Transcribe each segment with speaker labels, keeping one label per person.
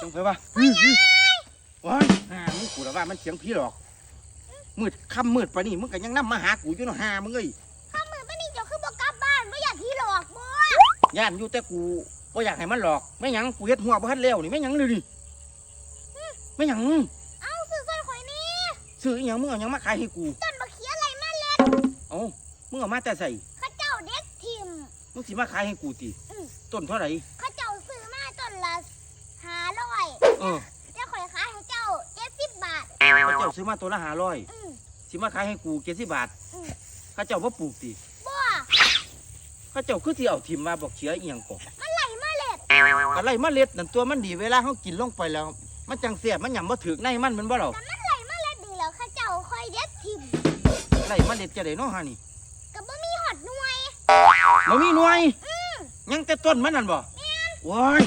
Speaker 1: จังไปว่าอื้ออื้อว้ายหามึงกูละว่ามันเสียงผีหรอก มืดค่ำมืดปะนี่มึงก็ยังนำมาหากูอยู่เนาะหามึงเอ้ย
Speaker 2: ข้ามือป้านี่เจ้าคือบอกกลับบ้านไม่อยากที่หลอกบ่
Speaker 1: ย่านอยู่แต่กูบ่อยากให้มันหลอกไม่หยังกูเฮ็ดหัวบ่ทันแล้วนี่ไม่หยังเลยดิไม่หยัง
Speaker 2: เอาซื้อซอยข่อยนี่
Speaker 1: ซื้ออีหยังมึงเอาหยังมาขายให้กู
Speaker 2: ต้นบักเขียอะไรมาเล็ด
Speaker 1: เอ้ามึงเอามาแต่ใส่
Speaker 2: เข้าเจ้าเด็กทิม
Speaker 1: มึงสิมาขายให้กูติ
Speaker 2: อืม
Speaker 1: ต้นเท่าไหร่
Speaker 2: เข้าเจ้าซื้อมาต้นละห้าร้อย
Speaker 1: เออ
Speaker 2: แล้วข่อยขายให้เจ้าเจ็ดสิบบาท
Speaker 1: เขาเจ้าซื้อมาตัวละห้าร้อย
Speaker 2: อืม
Speaker 1: สิมาขายให้กูเจ็ดสิบบาท
Speaker 2: อืม
Speaker 1: เขาเจ้าว่าปลูกติ
Speaker 2: บ่
Speaker 1: เขาเจ้าคือที่เอาทิมมาบอกเชื้ออีหยังก่อ
Speaker 2: มันไหลมาเล็ด
Speaker 1: อะไรเมล็ดนั่นตัวมันดีเวลาเขากินลงไปแล้ว มันจังเสียบมันหยำบ่ถึกในมันแมันบ่เหรอ
Speaker 2: แต่มันไหลมาเล็ดดีแล้วเข้าเจ้าค่อยเด็ดทิม
Speaker 1: อะไรเมล็ดจะได้เนาะฮะนี่
Speaker 2: ก็บ่มีหอดหน่วย
Speaker 1: บ่มีหน่วยยังแต่ต้นมันนั่นบ่โอ้ย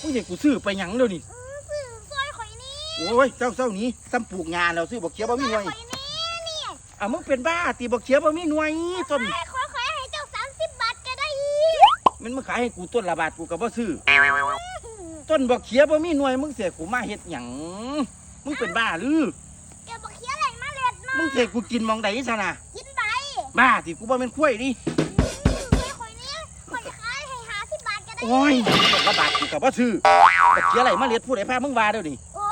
Speaker 1: มึงเด็กกูซื้อไปหยังเดี๋ยวนี้
Speaker 2: อือซื้อซอยข่อยนี่
Speaker 1: โอ้ยเจ้าเจ้านี้ซ้ำปลูกงานแล้วซื้อบอกเขียวบ่มีหน่วย
Speaker 2: ข่อยนี่นี่
Speaker 1: อะมึงเป็นบ้าตีบอกเขียวบ่มีหน่วยต้น
Speaker 2: ขายข่อยขายให้เจ้าสามสิบบาทก็ได้
Speaker 1: มันมึงขายให้กูต้นละบาทกูก็บ่ซื้อต้นบอกเขียวบ่มีหน่วยมึงเสียกูมาเฮ็ดหยังมึงเป็นบ้าหรือ
Speaker 2: แกบอกเขียอะไรมาเล็ดเนาะ
Speaker 1: มึงเสียกูกินหมองใดซะนะ
Speaker 2: กินไป
Speaker 1: บ้าที่กูบ่เป็นข้วยดิ
Speaker 2: ซื้อข่อยนี่ข่อยขายให้ห้าสิบบาทก็ได้
Speaker 1: โอ้ยต้นละบาทกูก็บ่ซื้อบอกเขียวอะไรมาเลียดผู้ใดพามึงว่าเดี๋ยวนี้
Speaker 2: โอ้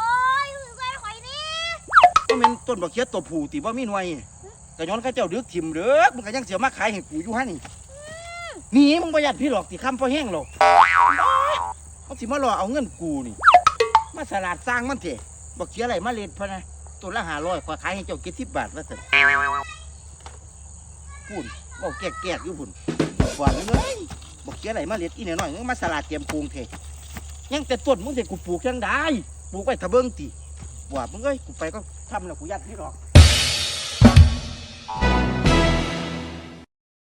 Speaker 2: ยซื้อข่อยนี่
Speaker 1: ก็ แม่นต้นบอกเขียวตัวผู้ติบ่มีหน่วยก็ย้อนเขาเจ้าดึกถิ่มเด้อมึงก็ยังเสียมาขายให้กูอยู่หั่นนี่หนีมึงบ่ยัดพี่หรอกติคำพอแห้งหรอกเขาสิมาหลอเอาเงินกูนี่ มาสลัดสร้างมันเถอะบอกเขียอะไรมาเลียดพะนะตัวละ500กว่าขายให้เจ้า70บาทว่าซั่นพูนบอกแกกๆอยู่พุ่นว่ามึงเอ้ยบอกเขียอะไรมาเลียดอีน้อยมึงมาสลัดเตรียมปรุงเถอะยังแต่ต้นมึงเด็กกูปลูกจังได้ปลูกไว้ทะเบิงติว่ามึงเอ้ยกูไปก็ ทำแล้วกูยัดนี่หรอก